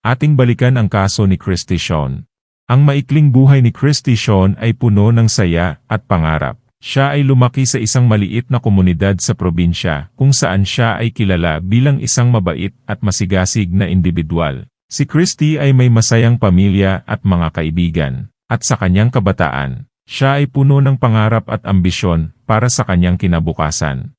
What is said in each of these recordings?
Ating balikan ang kaso ni Christy Sean. Ang maikling buhay ni Christy Sean ay puno ng saya at pangarap. Siya ay lumaki sa isang maliit na komunidad sa probinsya kung saan siya ay kilala bilang isang mabait at masigasig na individual. Si Christy ay may masayang pamilya at mga kaibigan, at sa kanyang kabataan, siya ay puno ng pangarap at ambisyon para sa kanyang kinabukasan.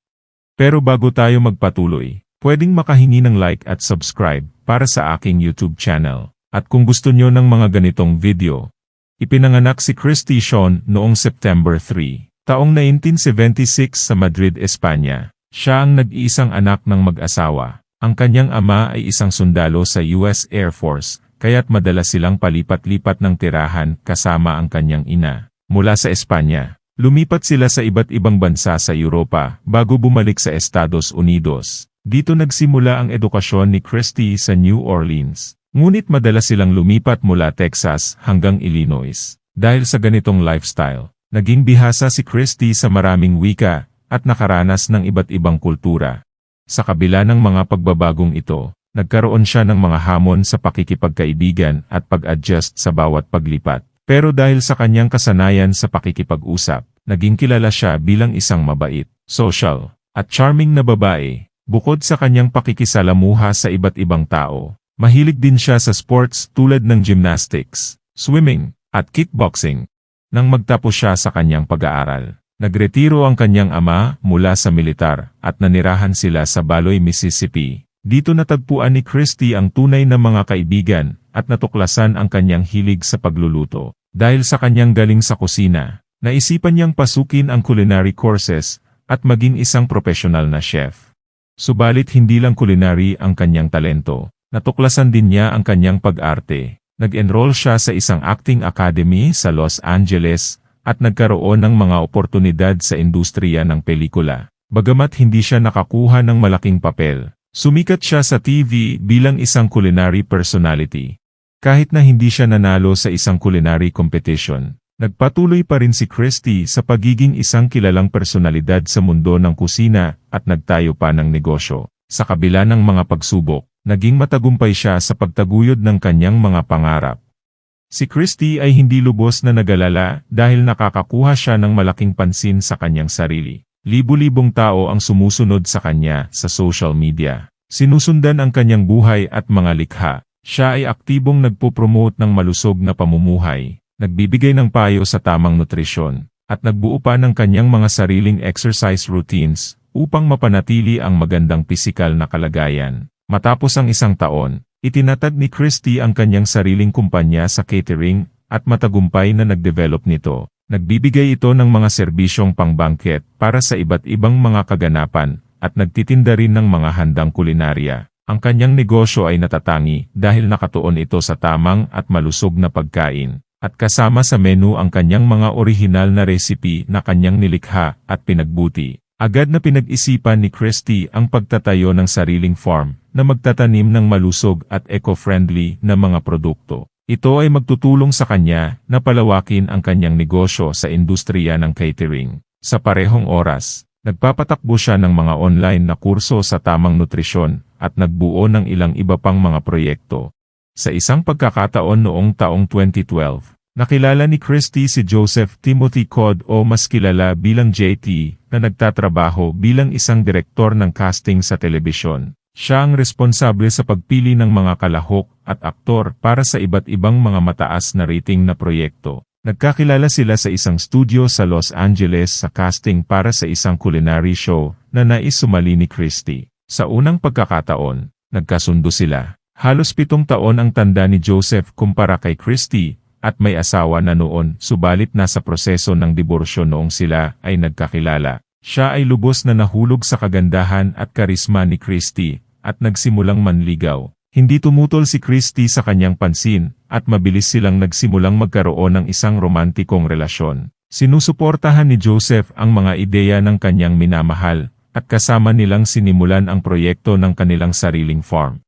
Pero bago tayo magpatuloy, pwedeng makahingi ng like at subscribe para sa aking YouTube channel. At kung gusto nyo ng mga ganitong video, ipinanganak si Christy Sean noong September 3. Taong 1976 sa Madrid, Espanya, siya ang nag-iisang anak ng mag-asawa. Ang kanyang ama ay isang sundalo sa US Air Force, kaya't madalas silang palipat-lipat ng tirahan kasama ang kanyang ina. Mula sa Espanya, lumipat sila sa iba't ibang bansa sa Europa bago bumalik sa Estados Unidos. Dito nagsimula ang edukasyon ni Christy sa New Orleans. Ngunit madalas silang lumipat mula Texas hanggang Illinois. Dahil sa ganitong lifestyle, Naging bihasa si Christy sa maraming wika at nakaranas ng iba't ibang kultura. Sa kabila ng mga pagbabagong ito, nagkaroon siya ng mga hamon sa pakikipagkaibigan at pag-adjust sa bawat paglipat. Pero dahil sa kanyang kasanayan sa pakikipag-usap, naging kilala siya bilang isang mabait, social, at charming na babae. Bukod sa kanyang pakikisalamuha sa iba't ibang tao, mahilig din siya sa sports tulad ng gymnastics, swimming, at kickboxing. Nang magtapos siya sa kanyang pag-aaral, nagretiro ang kanyang ama mula sa militar at nanirahan sila sa Baloy, Mississippi. Dito natagpuan ni Christy ang tunay na mga kaibigan at natuklasan ang kanyang hilig sa pagluluto. Dahil sa kanyang galing sa kusina, naisipan niyang pasukin ang culinary courses at maging isang profesional na chef. Subalit hindi lang culinary ang kanyang talento, natuklasan din niya ang kanyang pag-arte Nag-enroll siya sa isang acting academy sa Los Angeles at nagkaroon ng mga oportunidad sa industriya ng pelikula. Bagamat hindi siya nakakuha ng malaking papel, sumikat siya sa TV bilang isang culinary personality. Kahit na hindi siya nanalo sa isang culinary competition, nagpatuloy pa rin si Christy sa pagiging isang kilalang personalidad sa mundo ng kusina at nagtayo pa ng negosyo. Sa kabila ng mga pagsubok, Naging matagumpay siya sa pagtaguyod ng kanyang mga pangarap. Si Christy ay hindi lubos na nagalala dahil nakakakuha siya ng malaking pansin sa kanyang sarili. Libu-libong tao ang sumusunod sa kanya sa social media. Sinusundan ang kanyang buhay at mga likha. Siya ay aktibong nagpo-promote ng malusog na pamumuhay, nagbibigay ng payo sa tamang nutrisyon, at nagbuo pa ng kanyang mga sariling exercise routines upang mapanatili ang magandang pisikal na kalagayan. Matapos ang isang taon, itinatag ni Christie ang kanyang sariling kumpanya sa catering at matagumpay na nag-develop nito. Nagbibigay ito ng mga serbisyong pangbangket para sa iba't ibang mga kaganapan at nagtitinda rin ng mga handang kulinarya. Ang kanyang negosyo ay natatangi dahil nakatuon ito sa tamang at malusog na pagkain at kasama sa menu ang kanyang mga orihinal na recipe na kanyang nilikha at pinagbuti. Agad na pinag-isipan ni Christie ang pagtatayo ng sariling farm na magtatanim ng malusog at eco-friendly na mga produkto. Ito ay magtutulong sa kanya na palawakin ang kanyang negosyo sa industriya ng catering. Sa parehong oras, nagpapatakbo siya ng mga online na kurso sa tamang nutrisyon at nagbuo ng ilang iba pang mga proyekto. Sa isang pagkakataon noong taong 2012, Nakilala ni Christy si Joseph Timothy Cod o mas kilala bilang JT na nagtatrabaho bilang isang direktor ng casting sa telebisyon. Siya ang responsable sa pagpili ng mga kalahok at aktor para sa iba't ibang mga mataas na rating na proyekto. Nagkakilala sila sa isang studio sa Los Angeles sa casting para sa isang culinary show na nais sumali ni Christy. Sa unang pagkakataon, nagkasundo sila. Halos pitong taon ang tanda ni Joseph kumpara kay Christy at may asawa na noon subalit nasa proseso ng diborsyo noong sila ay nagkakilala. Siya ay lubos na nahulog sa kagandahan at karisma ni Christy at nagsimulang manligaw. Hindi tumutol si Christy sa kanyang pansin at mabilis silang nagsimulang magkaroon ng isang romantikong relasyon. Sinusuportahan ni Joseph ang mga ideya ng kanyang minamahal at kasama nilang sinimulan ang proyekto ng kanilang sariling farm.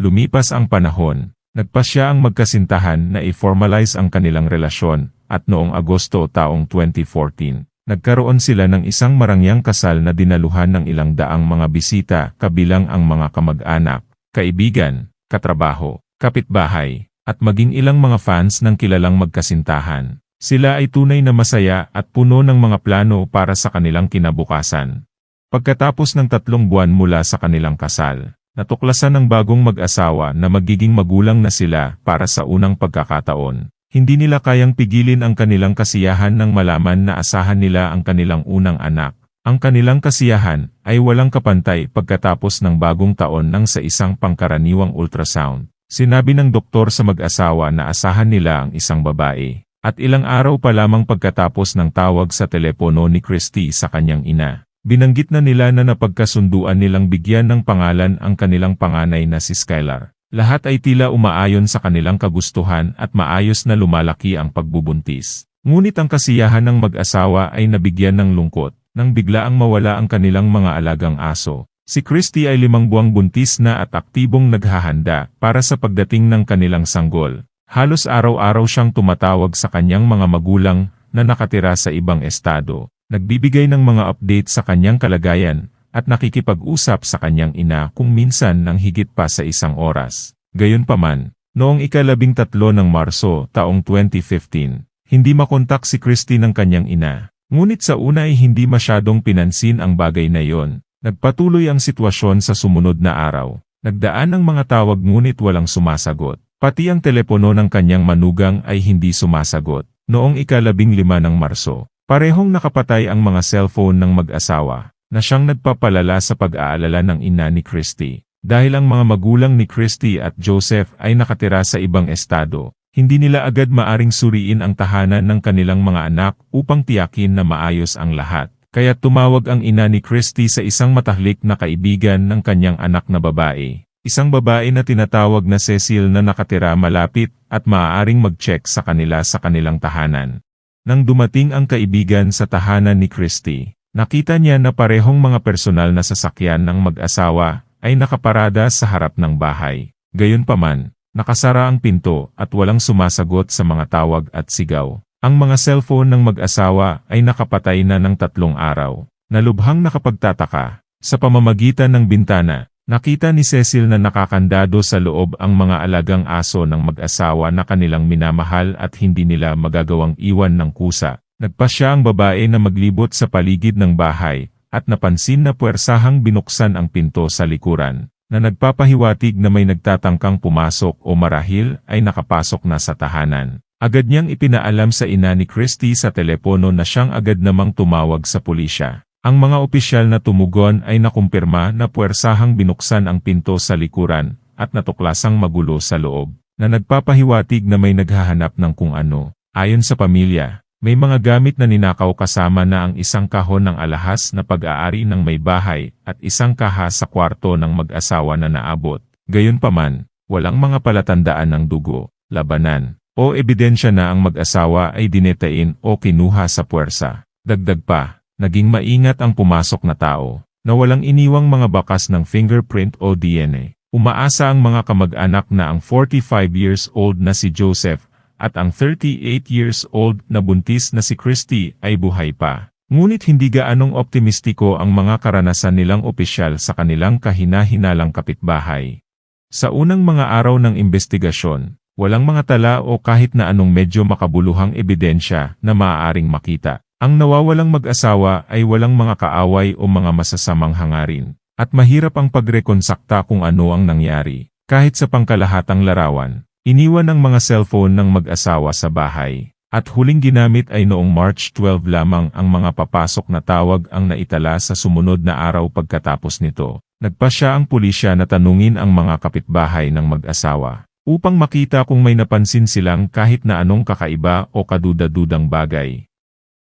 Lumipas ang panahon, Nagpasya ang magkasintahan na i-formalize ang kanilang relasyon, at noong Agosto taong 2014, nagkaroon sila ng isang marangyang kasal na dinaluhan ng ilang daang mga bisita kabilang ang mga kamag-anak, kaibigan, katrabaho, kapitbahay, at maging ilang mga fans ng kilalang magkasintahan. Sila ay tunay na masaya at puno ng mga plano para sa kanilang kinabukasan. Pagkatapos ng tatlong buwan mula sa kanilang kasal, natuklasan ng bagong mag-asawa na magiging magulang na sila para sa unang pagkakataon. Hindi nila kayang pigilin ang kanilang kasiyahan nang malaman na asahan nila ang kanilang unang anak. Ang kanilang kasiyahan ay walang kapantay pagkatapos ng bagong taon nang sa isang pangkaraniwang ultrasound. Sinabi ng doktor sa mag-asawa na asahan nila ang isang babae. At ilang araw pa lamang pagkatapos ng tawag sa telepono ni Christy sa kanyang ina, binanggit na nila na napagkasunduan nilang bigyan ng pangalan ang kanilang panganay na si Skylar. Lahat ay tila umaayon sa kanilang kagustuhan at maayos na lumalaki ang pagbubuntis. Ngunit ang kasiyahan ng mag-asawa ay nabigyan ng lungkot, nang biglaang mawala ang kanilang mga alagang aso. Si Christy ay limang buwang buntis na at aktibong naghahanda para sa pagdating ng kanilang sanggol. Halos araw-araw siyang tumatawag sa kanyang mga magulang na nakatira sa ibang estado, nagbibigay ng mga update sa kanyang kalagayan, at nakikipag-usap sa kanyang ina kung minsan ng higit pa sa isang oras. Gayunpaman, noong ikalabing tatlo ng Marso taong 2015, hindi makontak si Christy ng kanyang ina. Ngunit sa una ay hindi masyadong pinansin ang bagay na yon. Nagpatuloy ang sitwasyon sa sumunod na araw. Nagdaan ang mga tawag ngunit walang sumasagot. Pati ang telepono ng kanyang manugang ay hindi sumasagot. Noong ikalabing lima ng Marso, parehong nakapatay ang mga cellphone ng mag-asawa, na siyang nagpapalala sa pag-aalala ng ina ni Christy. Dahil ang mga magulang ni Christy at Joseph ay nakatira sa ibang estado, hindi nila agad maaring suriin ang tahanan ng kanilang mga anak upang tiyakin na maayos ang lahat. Kaya tumawag ang ina ni Christy sa isang matahlik na kaibigan ng kanyang anak na babae. Isang babae na tinatawag na Cecil na nakatira malapit at maaaring mag-check sa kanila sa kanilang tahanan. Nang dumating ang kaibigan sa tahanan ni Christy, nakita niya na parehong mga personal na sasakyan ng mag-asawa ay nakaparada sa harap ng bahay. Gayunpaman, nakasara ang pinto at walang sumasagot sa mga tawag at sigaw. Ang mga cellphone ng mag-asawa ay nakapatay na ng tatlong araw. Nalubhang nakapagtataka, sa pamamagitan ng bintana, Nakita ni Cecil na nakakandado sa loob ang mga alagang aso ng mag-asawa na kanilang minamahal at hindi nila magagawang iwan ng kusa. Nagpasya ang babae na maglibot sa paligid ng bahay, at napansin na puwersahang binuksan ang pinto sa likuran, na nagpapahiwatig na may nagtatangkang pumasok o marahil ay nakapasok na sa tahanan. Agad niyang ipinaalam sa ina ni Christy sa telepono na siyang agad namang tumawag sa pulisya. Ang mga opisyal na tumugon ay nakumpirma na puwersahang binuksan ang pinto sa likuran at natuklasang magulo sa loob, na nagpapahiwatig na may naghahanap ng kung ano. Ayon sa pamilya, may mga gamit na ninakaw kasama na ang isang kahon ng alahas na pag-aari ng may bahay at isang kaha sa kwarto ng mag-asawa na naabot. Gayunpaman, walang mga palatandaan ng dugo, labanan, o ebidensya na ang mag-asawa ay dinetain o kinuha sa puwersa. Dagdag pa, naging maingat ang pumasok na tao, na walang iniwang mga bakas ng fingerprint o DNA. Umaasa ang mga kamag-anak na ang 45 years old na si Joseph at ang 38 years old na buntis na si Christy ay buhay pa. Ngunit hindi gaanong optimistiko ang mga karanasan nilang opisyal sa kanilang kahina-hinalang kapitbahay. Sa unang mga araw ng investigasyon, walang mga tala o kahit na anong medyo makabuluhang ebidensya na maaaring makita. Ang nawawalang mag-asawa ay walang mga kaaway o mga masasamang hangarin, at mahirap ang pagrekonsakta kung ano ang nangyari. Kahit sa pangkalahatang larawan, iniwan ang mga cellphone ng mag-asawa sa bahay, at huling ginamit ay noong March 12 lamang ang mga papasok na tawag ang naitala sa sumunod na araw pagkatapos nito. Nagpa siya ang pulisya na tanungin ang mga kapitbahay ng mag-asawa, upang makita kung may napansin silang kahit na anong kakaiba o kaduda-dudang bagay.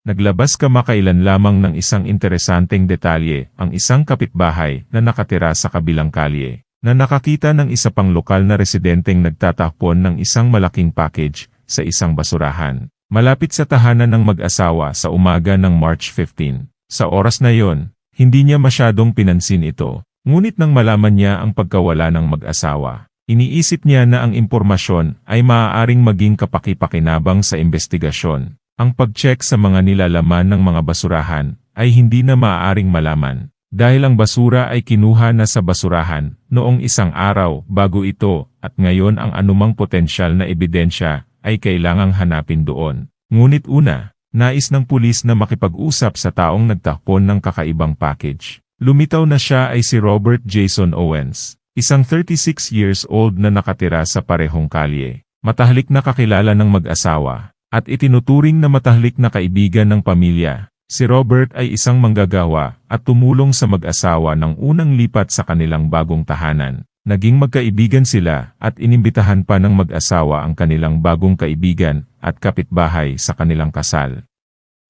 Naglabas kamakailan lamang ng isang interesanteng detalye, ang isang kapitbahay na nakatira sa kabilang kalye, na nakakita ng isa pang lokal na residenteng nagtatakpon ng isang malaking package sa isang basurahan, malapit sa tahanan ng mag-asawa sa umaga ng March 15. Sa oras na yon, hindi niya masyadong pinansin ito, ngunit nang malaman niya ang pagkawala ng mag-asawa, iniisip niya na ang impormasyon ay maaaring maging kapakipakinabang sa investigasyon. Ang pag-check sa mga nilalaman ng mga basurahan ay hindi na maaaring malaman. Dahil ang basura ay kinuha na sa basurahan noong isang araw bago ito at ngayon ang anumang potensyal na ebidensya ay kailangang hanapin doon. Ngunit una, nais ng pulis na makipag-usap sa taong nagtakpon ng kakaibang package. Lumitaw na siya ay si Robert Jason Owens, isang 36 years old na nakatira sa parehong kalye. Matahlik na kakilala ng mag-asawa, at itinuturing na matahlik na kaibigan ng pamilya. Si Robert ay isang manggagawa at tumulong sa mag-asawa ng unang lipat sa kanilang bagong tahanan. Naging magkaibigan sila at inimbitahan pa ng mag-asawa ang kanilang bagong kaibigan at kapitbahay sa kanilang kasal.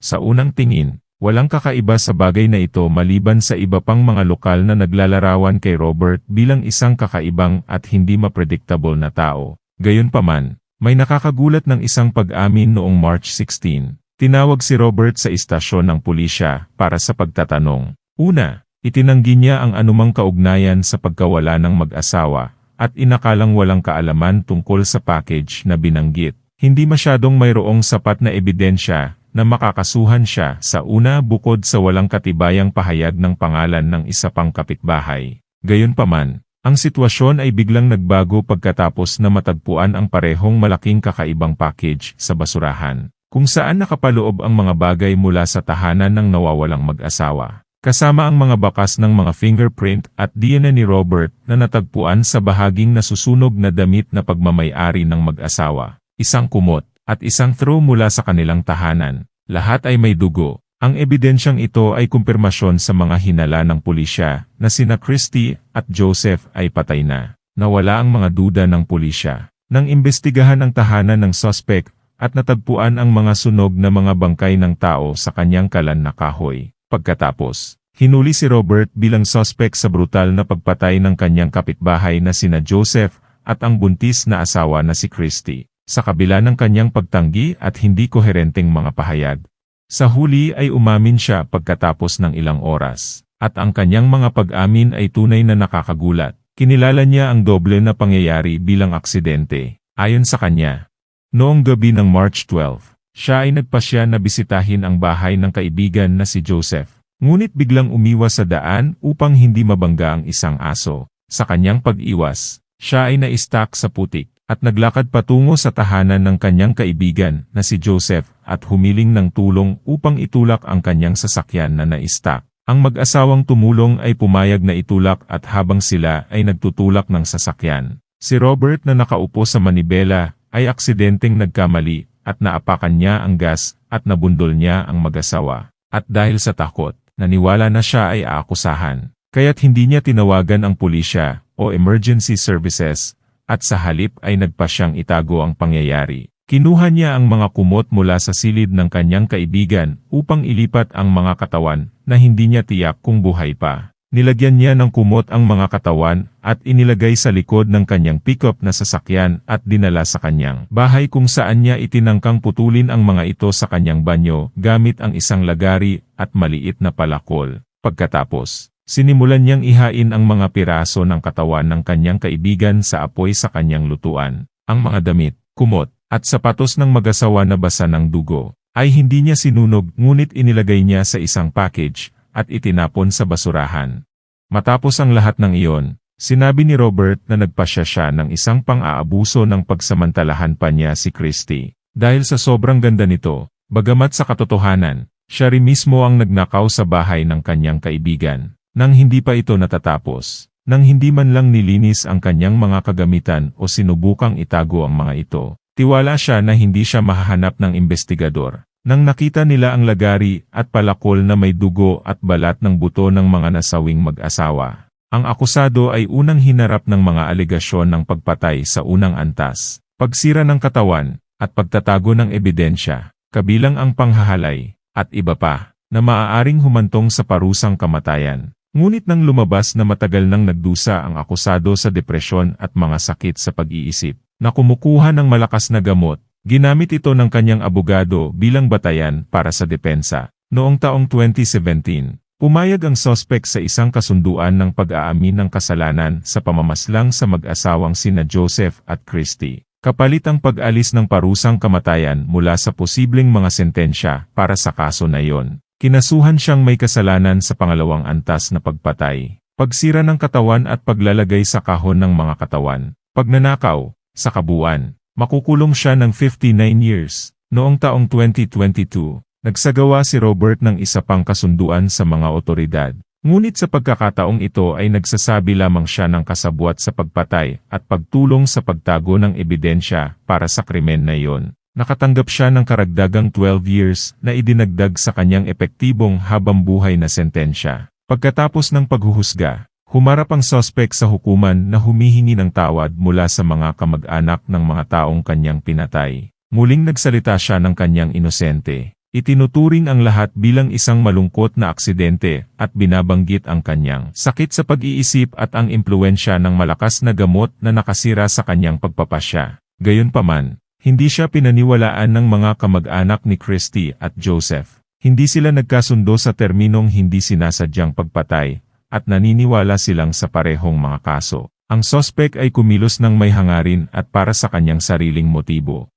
Sa unang tingin, walang kakaiba sa bagay na ito maliban sa iba pang mga lokal na naglalarawan kay Robert bilang isang kakaibang at hindi mapredictable na tao. Gayunpaman, may nakakagulat ng isang pag-amin noong March 16. Tinawag si Robert sa istasyon ng pulisya para sa pagtatanong. Una, itinanggi niya ang anumang kaugnayan sa pagkawala ng mag-asawa at inakalang walang kaalaman tungkol sa package na binanggit. Hindi masyadong mayroong sapat na ebidensya na makakasuhan siya sa una bukod sa walang katibayang pahayag ng pangalan ng isa pang kapitbahay. Gayunpaman, ang sitwasyon ay biglang nagbago pagkatapos na matagpuan ang parehong malaking kakaibang package sa basurahan kung saan nakapaloob ang mga bagay mula sa tahanan ng nawawalang mag-asawa. Kasama ang mga bakas ng mga fingerprint at DNA ni Robert na natagpuan sa bahaging nasusunog na damit na pagmamayari ng mag-asawa, isang kumot, at isang throw mula sa kanilang tahanan. Lahat ay may dugo. Ang ebidensyang ito ay kumpirmasyon sa mga hinala ng pulisya na sina Christy at Joseph ay patay na. Nawala ang mga duda ng pulisya. Nang imbestigahan ang tahanan ng suspect, at natagpuan ang mga sunog na mga bangkay ng tao sa kanyang kalan na kahoy. Pagkatapos, hinuli si Robert bilang suspect sa brutal na pagpatay ng kanyang kapitbahay na sina Joseph at ang buntis na asawa na si Christy, sa kabila ng kanyang pagtanggi at hindi koherenteng mga pahayag. Sa huli ay umamin siya pagkatapos ng ilang oras, at ang kanyang mga pag-amin ay tunay na nakakagulat. Kinilala niya ang doble na pangyayari bilang aksidente. Ayon sa kanya, Noong gabi ng March 12, siya ay nagpasya na bisitahin ang bahay ng kaibigan na si Joseph. Ngunit biglang umiwas sa daan upang hindi mabangga ang isang aso. Sa kanyang pag-iwas, siya ay na-stuck sa putik at naglakad patungo sa tahanan ng kanyang kaibigan na si Joseph at humiling ng tulong upang itulak ang kanyang sasakyan na na-stuck. Ang mag-asawang tumulong ay pumayag na itulak at habang sila ay nagtutulak ng sasakyan. Si Robert na nakaupo sa manibela ay aksidenteng nagkamali at naapakan niya ang gas at nabundol niya ang mag-asawa. At dahil sa takot, naniwala na siya ay aakusahan. Kaya't hindi niya tinawagan ang pulisya o emergency services at sa halip ay nagpa siyang itago ang pangyayari. Kinuha niya ang mga kumot mula sa silid ng kanyang kaibigan upang ilipat ang mga katawan na hindi niya tiyak kung buhay pa. Nilagyan niya ng kumot ang mga katawan at inilagay sa likod ng kanyang pickup na sasakyan at dinala sa kanyang bahay kung saan niya itinangkang putulin ang mga ito sa kanyang banyo gamit ang isang lagari at maliit na palakol. Pagkatapos, sinimulan niyang ihain ang mga piraso ng katawan ng kanyang kaibigan sa apoy sa kanyang lutuan. Ang mga damit, kumot, at sapatos ng mag-asawa na basa ng dugo ay hindi niya sinunog ngunit inilagay niya sa isang package at itinapon sa basurahan. Matapos ang lahat ng iyon, sinabi ni Robert na nagpasya siya ng isang pang-aabuso ng pagsamantalahan pa niya si Christy. Dahil sa sobrang ganda nito, bagamat sa katotohanan, siya rin mismo ang nagnakaw sa bahay ng kanyang kaibigan. Nang hindi pa ito natatapos, nang hindi man lang nilinis ang kanyang mga kagamitan o sinubukang itago ang mga ito, tiwala siya na hindi siya mahahanap ng investigador. Nang nakita nila ang lagari at palakol na may dugo at balat ng buto ng mga nasawing mag-asawa, ang akusado ay unang hinarap ng mga alegasyon ng pagpatay sa unang antas, pagsira ng katawan, at pagtatago ng ebidensya, kabilang ang panghahalay, at iba pa, na maaaring humantong sa parusang kamatayan. Ngunit nang lumabas na matagal nang nagdusa ang akusado sa depresyon at mga sakit sa pag-iisip, na kumukuha ng malakas na gamot, Ginamit ito ng kanyang abogado bilang batayan para sa depensa. Noong taong 2017, pumayag ang sospek sa isang kasunduan ng pag-aamin ng kasalanan sa pamamaslang sa mag-asawang sina Joseph at Christy. Kapalit ang pag-alis ng parusang kamatayan mula sa posibleng mga sentensya para sa kaso na iyon. Kinasuhan siyang may kasalanan sa pangalawang antas na pagpatay, pagsira ng katawan at paglalagay sa kahon ng mga katawan, pagnanakaw, sa kabuuan. Makukulong siya ng 59 years. Noong taong 2022, nagsagawa si Robert ng isa pang kasunduan sa mga otoridad. Ngunit sa pagkakataong ito ay nagsasabi lamang siya ng kasabwat sa pagpatay at pagtulong sa pagtago ng ebidensya para sa krimen na iyon. Nakatanggap siya ng karagdagang 12 years na idinagdag sa kanyang epektibong habang buhay na sentensya. Pagkatapos ng paghuhusga, humarap ang sospek sa hukuman na humihingi ng tawad mula sa mga kamag-anak ng mga taong kanyang pinatay. Muling nagsalita siya ng kanyang inosente. Itinuturing ang lahat bilang isang malungkot na aksidente at binabanggit ang kanyang sakit sa pag-iisip at ang impluensya ng malakas na gamot na nakasira sa kanyang pagpapasya. Gayunpaman, hindi siya pinaniwalaan ng mga kamag-anak ni Christy at Joseph. Hindi sila nagkasundo sa terminong hindi sinasadyang pagpatay at naniniwala silang sa parehong mga kaso. Ang sospek ay kumilos ng may hangarin at para sa kanyang sariling motibo.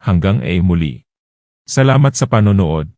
Hanggang ay muli. Salamat sa panonood.